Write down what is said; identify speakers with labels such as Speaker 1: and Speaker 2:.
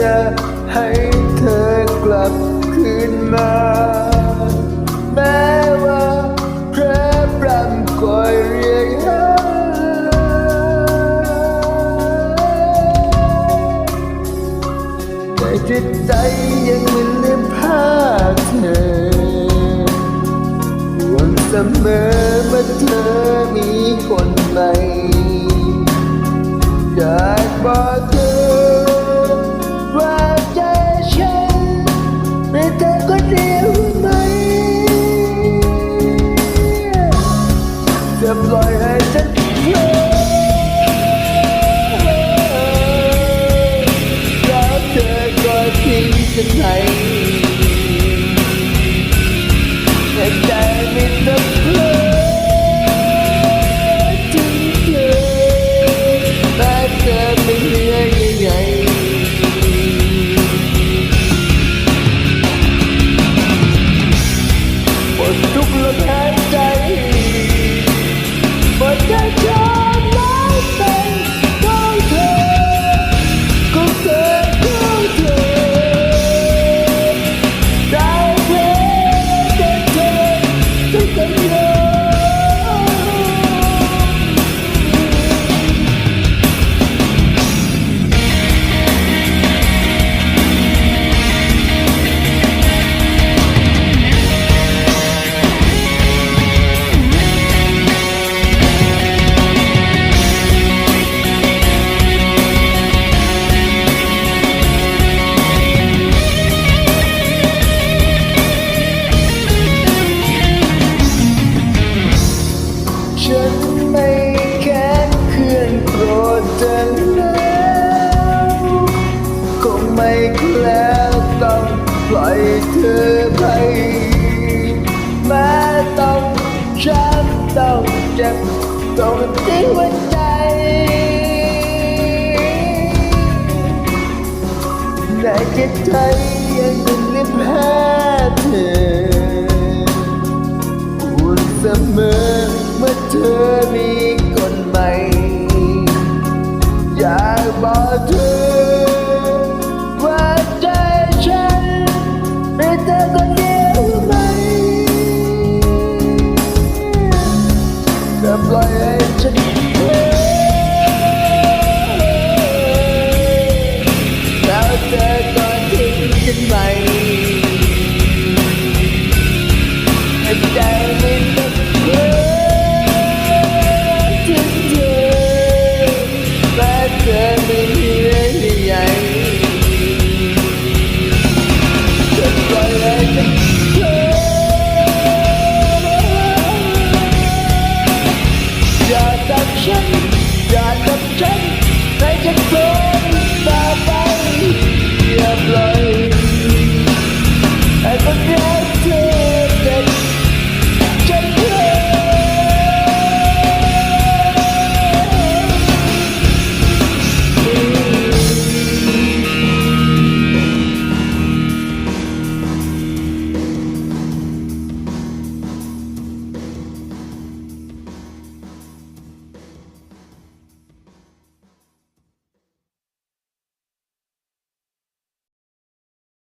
Speaker 1: จะให้เธอกลับคืนมา แม้ว่าพระพรำคอยเรียกหาแต่จิตใจยังไม่ลืมภาพเธอห่วงเสมอเมื่อเธอมีคนใหม่อยากบอก ปล่อยให้ฉันเพลอแล้วเธอก็ทิ้งฉันไปแต่ใจไม่ต้องเพลอถึงเธอแม้เธอไม่เหลือยังไงหมดทุกลมหาย ต้องเจ็บต้องทิ้งหัวใจแต่จิตใจยังเป็นลิบแพ้เธอพูดเสมอเมื่อเธอมีคนใหม่อยากบอกเธอ จะปล่อยให้ฉันแล้วเธอก็ทิ้งฉันไป Yeah.